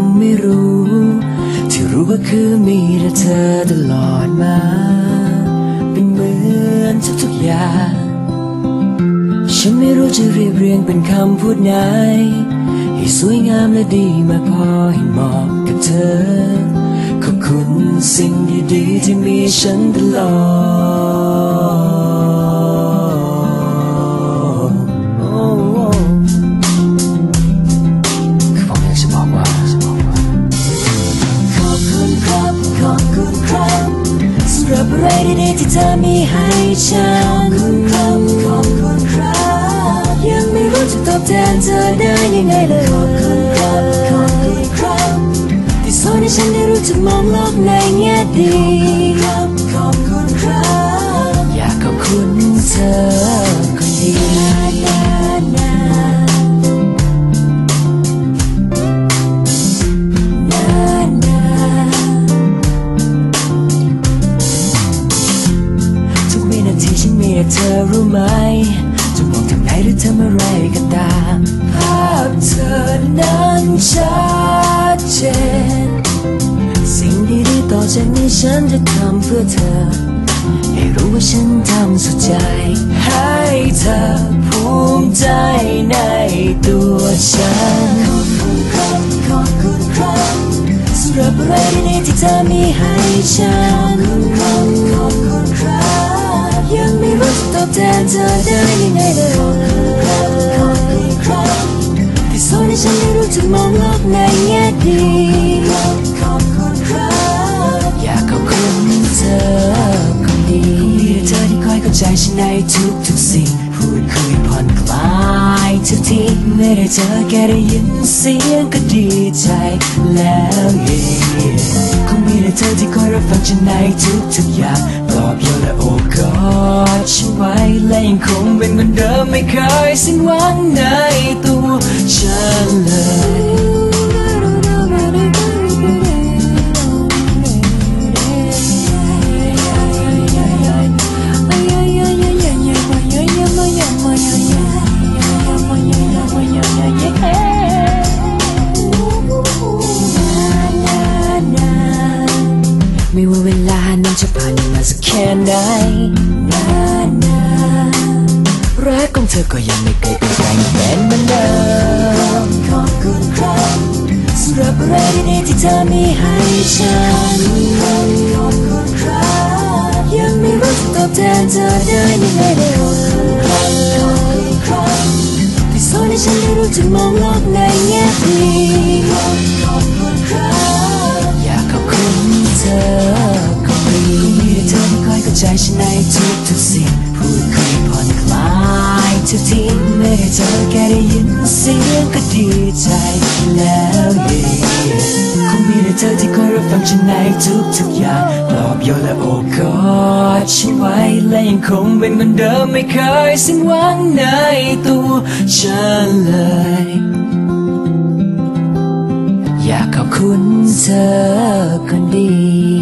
ยังไม่รู้ ที่รู้ก็คือมีแต่เธอตลอดมา เป็นเหมือนทุกๆอย่าง ฉันไม่รู้จะเรียบเรียงเป็นคำพูดไหน ให้สวยงามและดีมากพอให้เหมาะกับเธอ ขอบคุณสิ่งดีๆที่มีฉันตลอด ที่เธอมีให้ฉันขอบคุณครับขอบคุณครับยังไม่รู้จะตอบแทนเธอได้ยังไงเลยขอบคุณครับขอบคุณครับที่สอนให้ฉันได้รู้จักมองโลกในแง่ดีขอบคุณครับขอบคุณครับอยากขอบคุณเธอ เธอรู้ไหม จะมองทางไหนหรือทำอะไรก็ตาม ภาพเธอนั้นชัดเจน สิ่งดีๆต่อจากนี้ฉันจะทำเพื่อเธอ ให้รู้ว่าฉันทำสุดใจ ให้เธอภูมิใจในตัวฉัน ขอบคุณครับขอบคุณครับสำหรับอะไรดีๆที่เธอมีให้ฉัน ขอบคุณครับขอบคุณ อบแทนเธอได้ยังไงเลยขอบคุณครับขอบคุณครับที่สอนให้ฉันได้รู้จักมองโลกในแง่ดีขอบคุณครับอยากขอบคุณเธอคนดีมีแต่เธอที่คอยเข้าใจฉันในทุกทุกๆสิ่งพูดคุยผ่อนคลายทุกทีไม่ได้เจอแค่ได้ยินเสียงก็ดีใจแล้วเย่คงมีแต่เธอที่คอยรับฟังฉันในทุกทุกๆอย่าง เป็นเหมือนเดิมไม่เคยสิ้นหวังในตัวฉันเลย เธอก็ยังไม่เคยเปลี่ยนแปลงเป็นเหมือนเดิมขอบคุณครับสำหรับอะไรดีๆที่เธอมีให้ฉันขอบคุณครับยังไม่รู้จะตอบแทนเธอได้ยังไงเลยขอบคุณครับขอบคุณครับที่สอนให้ฉันได้รู้จักมองโลกในแง่ดี ทุกทีไม่ได้เจอแค่ได้ยินเสียงก็ดีใจแล้วเย่คงมีแต่เธอที่คอยรับฟังฉันในทุกทุกๆอย่างปลอบโยนและโอบกอดฉันไว้และยังคงเป็นเหมือนเดิมไม่เคยสิ้นหวังในตัวฉันเลยอยากขอบคุณเธอคนดี